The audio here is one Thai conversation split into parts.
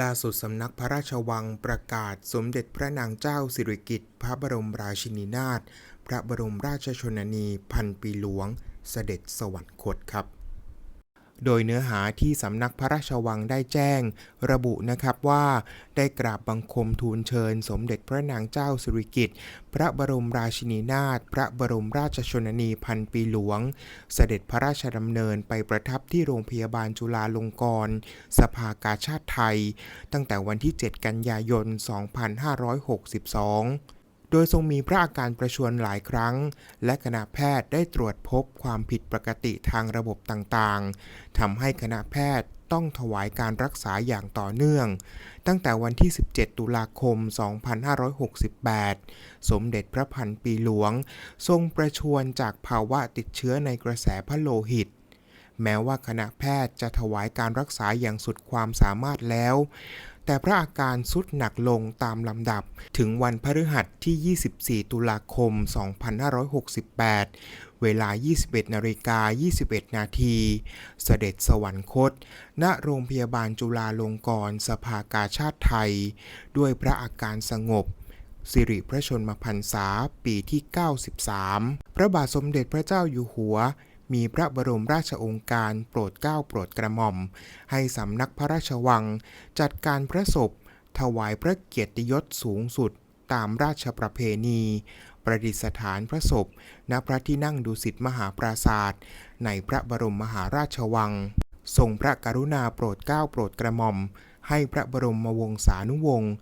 ล่าสุดสำนักพระราชวังประกาศสมเด็จพระนางเจ้าสิริกิติ์พระบรมราชินีนาถพระบรมราชชนนีพันปีหลวงเสด็จสวรรคตครับ โดยเนื้อหาที่สำนักพระราชวังได้แจ้ง ระบุนะครับว่าได้กราบบังคมทูลเชิญ สมเด็จพระนางเจ้าสิริกิติ์พระบรมราชินีนาถพระบรมราชชนนีพันปีหลวง เสด็จพระราชดำเนินไปประทับที่โรงพยาบาลจุฬาลงกรณ์สภากาชาติไทย ตั้งแต่วันที่ 7 กันยายน 2562 โดยทรงมีพระอาการประชวรหลายครั้ง และคณะแพทย์ได้ตรวจพบความผิดปกติทางระบบต่างๆทำให้คณะแพทย์ต้องถวายการรักษาอย่างต่อเนื่อง ตั้งแต่วันที่ 17 ตุลาคม 2568 สมเด็จพระพันปีหลวง ทรงประชวรจากภาวะติดเชื้อในกระแสพระโลหิต แม้ว่าคณะแพทย์จะถวายการรักษาอย่างสุดความสามารถแล้ว แต่พระอาการสุดหนักลงตามลำดับถึงวันพฤหัสที่ 24 ตุลาคม 2568 เวลา 21นาฬิกา21 นาทีเสด็จสวรรคต ณ โรงพยาบาลจุฬาลงกรณ์สภากาชาติไทย ด้วยพระอาการสงบสิริพระชนมพรรษาปีที่ 93 พระบาทสมเด็จพระเจ้าอยู่หัว มีพระบรมราชองค์การโปรดเกล้าโปรดกระหม่อม ให้สำนักพระราชวัง จัดการพระศพ ถวายพระเกียรติยศสูงสุดตามราชประเพณี ประดิษฐานพระศพ ณพระที่นั่งดุสิตมหาปราศาสตร์ในพระบรมมหาราชวัง ทรงพระกรุณาโปรดเกล้าโปรดกระหม่อม ให้พระบรมวงศานุวงศ์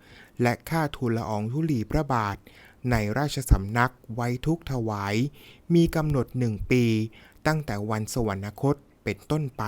และข้าทูลละอองธุลีพระบาท ในราชสำนักไว้ทุกถวาย มีกำหนดหนึ่งปี ตั้งแต่วันสวรรคตเป็นต้นไป